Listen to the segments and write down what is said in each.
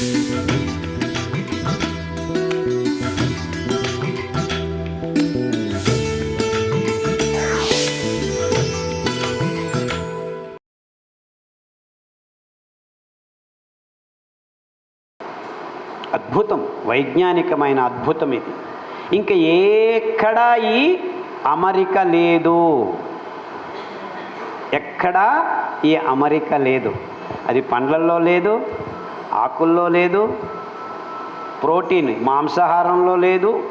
అద్భుతం వైజ్ఞానికమైన అద్భుతం ఇది. ఇంకా ఎక్కడా ఈ అమరిక లేదు? ఎక్కడా ఈ అమరిక లేదు? అది పండ్లల్లో లేదు ఆకుల్లో లేదు ప్రోటీన్ మాంసాహారంలో లేదు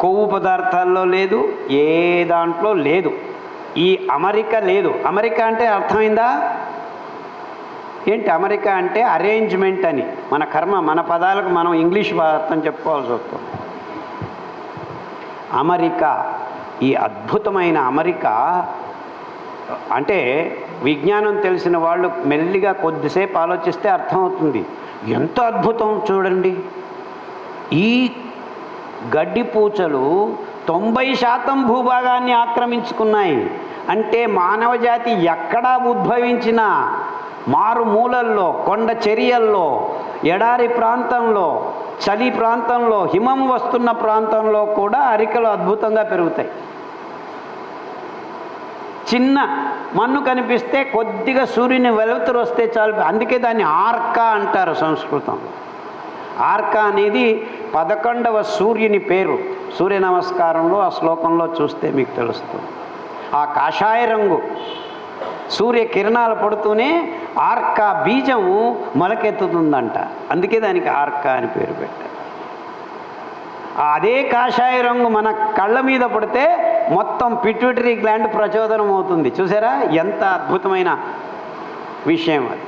కొవ్వు పదార్థాల్లో లేదు ఏ దాంట్లో లేదు. ఈ అమరిక లేదు. అమెరికా అంటే అర్థమైందా? ఏంటి అమెరికా అంటే అరేంజ్మెంట్ అని. మన కర్మ మన పదాలకు మనం ఇంగ్లీష్ అర్థం చెప్పుకోవాల్సి వస్తుంది. అమెరికా ఈ అద్భుతమైన అమెరికా అంటే విజ్ఞానం తెలిసిన వాళ్ళు మెల్లిగా కొద్దిసేపు ఆలోచిస్తే అర్థమవుతుంది. ఎంత అద్భుతం చూడండి. ఈ గడ్డి పూచలు తొంభై శాతం భూభాగాన్ని ఆక్రమించుకున్నాయి. అంటే మానవ జాతి ఎక్కడా ఉద్భవించినా మారుమూలల్లో కొండ చర్యల్లో ఎడారి ప్రాంతంలో చలి ప్రాంతంలో హిమం వస్తున్న ప్రాంతంలో కూడా అరికలు అద్భుతంగా పెరుగుతాయి. చిన్న మన్ను కనిపిస్తే కొద్దిగా సూర్యుని వెలుతురు వస్తే చాలు. అందుకే దాన్ని ఆర్క అంటారు సంస్కృతం. ఆర్క అనేది పదకొండవ సూర్యుని పేరు. సూర్య నమస్కారంలో ఆ శ్లోకంలో చూస్తే మీకు తెలుస్తుంది. ఆ కాషాయ రంగు సూర్య కిరణాలు పడుతూనే ఆర్క బీజం మొలకెత్తుతుందంట. అందుకే దానికి ఆర్క అని పేరు పెట్టారు. అదే కాషాయ రంగు మన కళ్ళ మీద పడితే మొత్తం పిట్యూటరీ గ్లాండ్ ప్రచోదనం అవుతుంది. చూసారా? ఎంత అద్భుతమైన విషయం అది.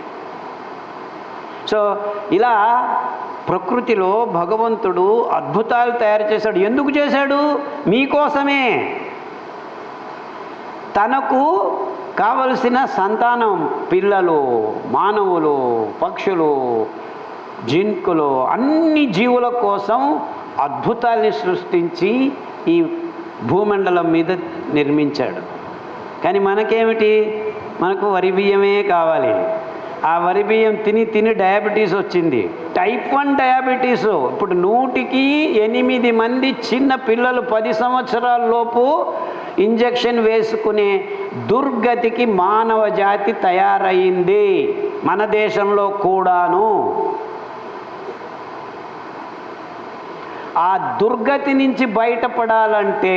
సో ఇలా ప్రకృతిలో భగవంతుడు అద్భుతాలు తయారు చేశాడు. ఎందుకు చేశాడు? మీకోసమే. తనకు కావలసిన సంతానం పిల్లలు మానవులు పక్షులు జింకులు అన్ని జీవుల కోసం అద్భుతాల్ని సృష్టించి ఈ భూమండలం మీద నిర్మించాడు. కానీ మనకేమిటి? మనకు వరి బియ్యమే కావాలి. ఆ వరి బియ్యం తిని తిని డయాబెటీస్ వచ్చింది. Type one diabetes. ఇప్పుడు నూటికి ఎనిమిది మంది చిన్న పిల్లలు పది సంవత్సరాల లోపు ఇంజెక్షన్ వేసుకునే దుర్గతికి మానవ జాతి తయారయింది మన దేశంలో కూడాను. ఆ దుర్గతి నుంచి బయటపడాలంటే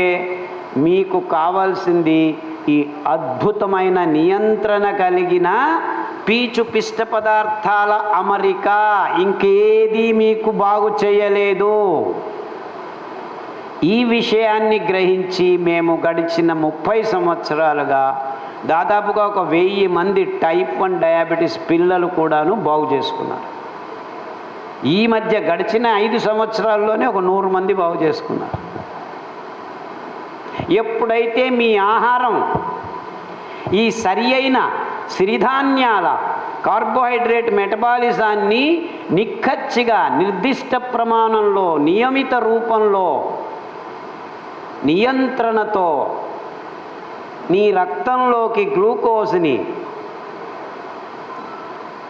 మీకు కావాల్సింది ఈ అద్భుతమైన నియంత్రణ కలిగిన పీచు పిష్ట పదార్థాల అమరిక. ఇంకేది మీకు బాగు చేయలేదు. ఈ విషయాన్ని గ్రహించి మేము గడిచిన ముప్పై సంవత్సరాలుగా దాదాపుగా ఒక వెయ్యి మంది టైప్ వన్ డయాబెటీస్ పిల్లలు కూడాను బాగు చేసుకున్నారు. ఈ మధ్య గడిచిన ఐదు సంవత్సరాల్లోనే ఒక నూరు మంది బాగు చేసుకున్నారు. ఎప్పుడైతే మీ ఆహారం ఈ సరి అయిన సిరిధాన్యాల కార్బోహైడ్రేట్ మెటబాలిజాన్ని నిక్కచ్చిగా నిర్దిష్ట ప్రమాణంలో నియమిత రూపంలో నియంత్రణతో నీ రక్తంలోకి గ్లూకోజ్ని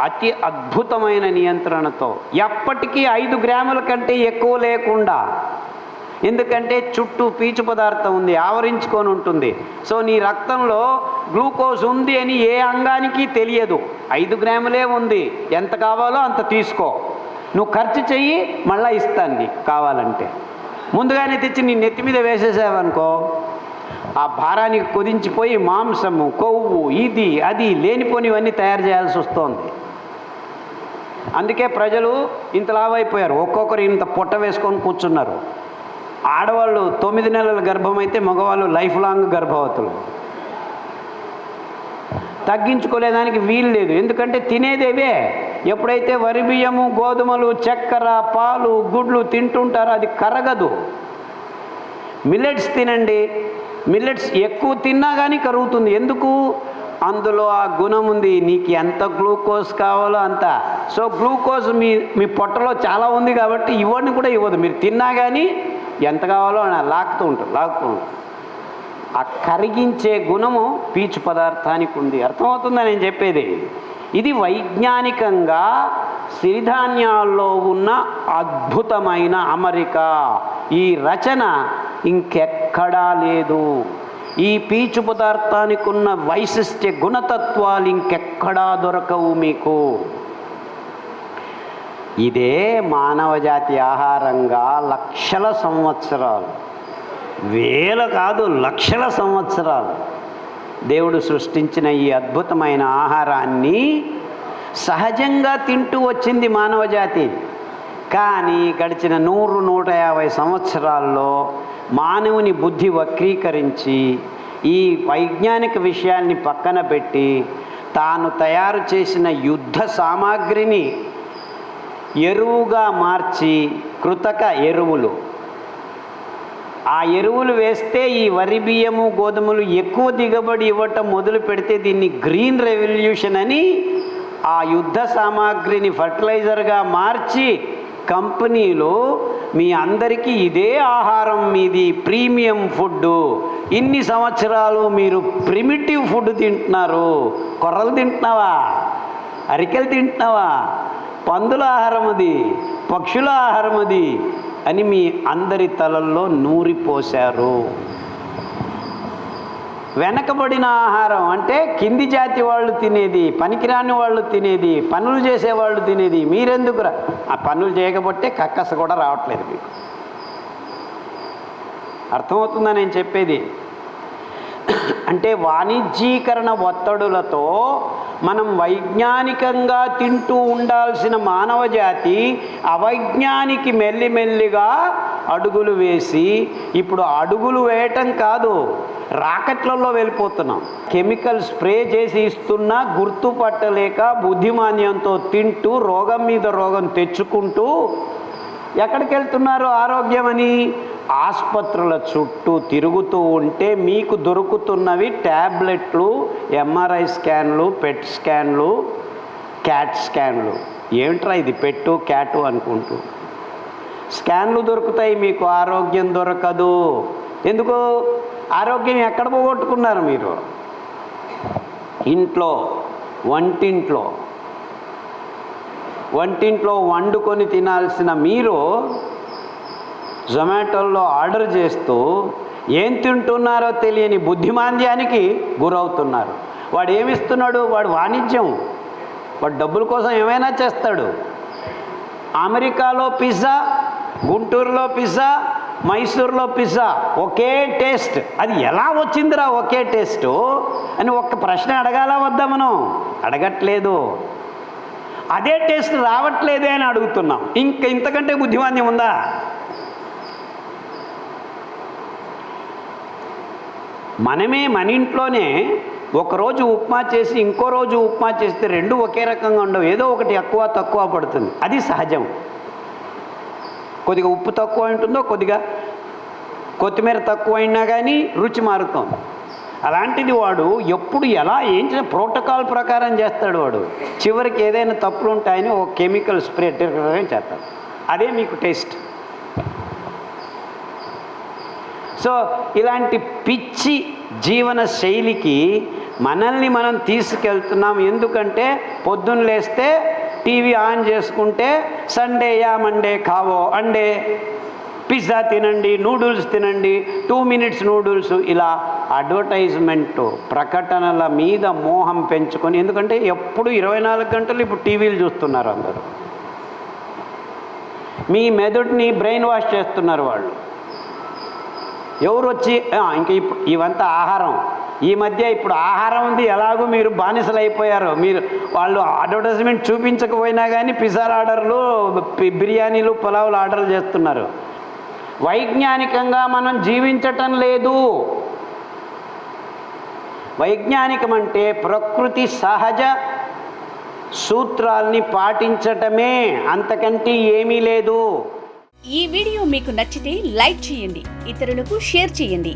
అతి అద్భుతమైన నియంత్రణతో. ఎప్పటికీ ఐదు గ్రాముల కంటే ఎక్కువ లేకుండా. ఎందుకంటే చుట్టూ పీచు పదార్థం ఉంది ఆవరించుకొని ఉంటుంది. సో నీ రక్తంలో గ్లూకోజ్ ఉంది అని ఏ అంగానికి తెలియదు. ఐదు గ్రాములే ఉంది. ఎంత కావాలో అంత తీసుకో. నువ్వు ఖర్చు చెయ్యి మళ్ళీ ఇస్తాను నీకు కావాలంటే. ముందుగానే తెచ్చి నీ నెత్తి మీద వేసేసావనుకో. ఆ భారానికి కుదించిపోయి మాంసము కొవ్వు ఇది అది లేనిపోనివన్నీ తయారు చేయాల్సి వస్తుంది. అందుకే ప్రజలు ఇంత లావైపోయారు. ఒక్కొక్కరు ఇంత పొట్ట వేసుకొని కూర్చున్నారు. ఆడవాళ్ళు తొమ్మిది నెలల గర్భమైతే మగవాళ్ళు లైఫ్ లాంగ్ గర్భవతులు. తగ్గించుకోలేదానికి వీలు లేదు. ఎందుకంటే తినేదేవే ఎప్పుడైతే వరి బియ్యము గోధుమలు చక్కెర పాలు గుడ్లు తింటుంటారో అది కరగదు. మిల్లెట్స్ తినండి. మిల్లెట్స్ ఎక్కువ తిన్నా కానీ కరుగుతుంది. ఎందుకు? అందులో ఆ గుణం ఉంది నీకు ఎంత గ్లూకోజ్ కావాలో అంత. సో గ్లూకోజ్ మీ మీ పొట్టలో చాలా ఉంది కాబట్టి ఇవ్వని కూడా ఇవ్వదు. మీరు తిన్నా కానీ ఎంత కావాలో అలా లాక్కుతూ ఉంటుంది లాగుతూ ఉంటుంది. ఆ కరిగించే గుణము పీచు పదార్థానికి ఉంది. అర్థమవుతుందా నేను చెప్పేది? ఇది వైజ్ఞానికంగా సిరిధాన్యాల్లో ఉన్న అద్భుతమైన అమరిక. ఈ రచన ఇంకెక్కడా లేదు. ఈ పీచు పదార్థానికి ఉన్న వైశిష్ట్య గుణతత్వాలు ఇంకెక్కడా దొరకవు మీకు. ఇదే మానవజాతి ఆహారంగా లక్షల సంవత్సరాలు. వేల కాదు లక్షల సంవత్సరాలు. దేవుడు సృష్టించిన ఈ అద్భుతమైన ఆహారాన్ని సహజంగా తింటూ వచ్చింది మానవజాతి. కానీ గడిచిన నూరు నూట యాభై సంవత్సరాల్లో మానవుని బుద్ధి వక్రీకరించి ఈ వైజ్ఞానిక విషయాల్ని పక్కన పెట్టి తాను తయారు చేసిన యుద్ధ సామాగ్రిని ఎరువుగా మార్చి కృతక ఎరువులు. ఆ ఎరువులు వేస్తే ఈ వరి బియ్యము గోధుమలు ఎక్కువ దిగబడి ఇవ్వటం మొదలు పెడితే దీన్ని గ్రీన్ రెవల్యూషన్ అని ఆ యుద్ధ సామాగ్రిని ఫర్టిలైజర్గా మార్చి కంపెనీలో మీ అందరికీ ఇదే ఆహారం మీది ప్రీమియం ఫుడ్ ఇన్ని సంవత్సరాలు మీరు ప్రిమిటివ్ ఫుడ్ తింటున్నారు. కొర్రలు తింటున్నావా? అరికెలు తింటున్నావా? పందుల ఆహారం అది పక్షుల ఆహారం అది అని మీ అందరి తలల్లో నూరిపోశారు వెనకబడిన ఆహారం అంటే కింది జాతి వాళ్ళు తినేది పనికిరాని వాళ్ళు తినేది పనులు చేసేవాళ్ళు తినేది మీరెందుకురా? ఆ పనులు చేయకపోతే కక్కస కూడా రావట్లేదు మీకు. అర్థమవుతుందా నేను చెప్పేది? అంటే వాణిజ్యీకరణ ఒత్తడులతో మనం వైజ్ఞానికంగా తింటూ ఉండాల్సిన మానవ జాతి అవైజ్ఞానికి మెల్లిమెల్లిగా అడుగులు వేసి ఇప్పుడు అడుగులు వేయటం కాదు రాకెట్లలో వెళ్ళిపోతున్నాం. కెమికల్ స్ప్రే చేసి ఇస్తున్నా గుర్తుపట్టలేక బుద్ధిమాన్యంతో తింటూ రోగం మీద రోగం తెచ్చుకుంటూ ఎక్కడికి వెళ్తున్నారు ఆరోగ్యమని? ఆసుపత్రుల చుట్టూ తిరుగుతూ ఉంటే మీకు దొరుకుతున్నవి ట్యాబ్లెట్లు ఎంఆర్ఐ స్కాన్లు పెట్ స్కాన్లు క్యాట్ స్కాన్లు. ఏమిట్రా ఇది పెట్టు క్యాటు అనుకుంటూ. స్కాన్లు దొరుకుతాయి మీకు ఆరోగ్యం దొరకదు. ఎందుకు? ఆరోగ్యం ఎక్కడ పోగొట్టుకున్నారు మీరు? ఇంట్లో వంటింట్లో. వంటింట్లో వండుకొని తినాల్సిన మీరు జొమాటోలో ఆర్డర్ చేస్తూ ఏం తింటున్నారో తెలియని బుద్ధిమాంద్యానికి గురవుతున్నారు. వాడు ఏమిస్తున్నాడు వాడు వాణిజ్యం. వాడు డబ్బుల కోసం ఏమైనా చేస్తాడు. అమెరికాలో పిజ్జా గుంటూరులో పిజ్జా మైసూర్లో పిజ్జా ఒకే టేస్ట్. అది ఎలా వచ్చిందిరా ఒకే టేస్టు? అని ఒక్క ప్రశ్న అడగాల వద్దా మనం? అడగట్లేదు. అదే టేస్ట్ రావట్లేదే అని అడుగుతున్నాం. ఇంక ఇంతకంటే బుద్ధిమాన్యం ఉందా? మనమే మన ఇంట్లోనే ఒకరోజు ఉప్మా చేసి ఇంకో రోజు ఉప్మా చేస్తే రెండు ఒకే రకంగా ఉండవు. ఏదో ఒకటి ఎక్కువ తక్కువ పడుతుంది. అది సహజం. కొద్దిగా ఉప్పు తక్కువ ఉంటుందో కొద్దిగా కొత్తిమీర తక్కువ అయినా కానీ రుచి మారుతుంది అలాంటిది వాడు ఎప్పుడు ఎలా ఏం ప్రోటోకాల్ ప్రకారం చేస్తాడు వాడు. చివరికి ఏదైనా తప్పులు ఉంటాయని ఒక కెమికల్ స్ప్రే చేస్తాడు. అదే మీకు టేస్ట్. సో ఇలాంటి పిచ్చి జీవన శైలికి మనల్ని మనం తీసుకెళ్తున్నాం. ఎందుకంటే పొద్దున్న లేస్తే టీవీ ఆన్ చేసుకుంటే సండే యా మండే కావో అండే. పిజ్జా తినండి నూడిల్స్ తినండి టూ మినిట్స్ నూడిల్స్ ఇలా అడ్వర్టైజ్మెంట్ ప్రకటనల మీద మోహం పెంచుకొని ఎందుకంటే ఎప్పుడు ఇరవై నాలుగు గంటలు ఇప్పుడు టీవీలు చూస్తున్నారు అందరూ. మీ మెదడుని బ్రెయిన్ వాష్ చేస్తున్నారు వాళ్ళు. ఎవరు వచ్చి ఇంక ఇప్పుడు ఇవంతా ఆహారం. ఈ మధ్య ఇప్పుడు ఆహారం ఉంది ఎలాగో మీరు బానిసలు అయిపోయారు మీరు వాళ్ళు అడ్వర్టైజ్మెంట్ చూపించకపోయినా కానీ పిజ్జా ఆర్డర్లు బిర్యానీలు పులావులు ఆర్డర్లు చేస్తున్నారు. వైజ్ఞానికంగా మనం జీవించటం లేదు. వైజ్ఞానికం అంటే ప్రకృతి సహజ సూత్రాల్ని పాటించటమే అంతకంటే ఏమీ లేదు. ఈ వీడియో మీకు నచ్చితే లైక్ చేయండి ఇతరులకు షేర్ చేయండి.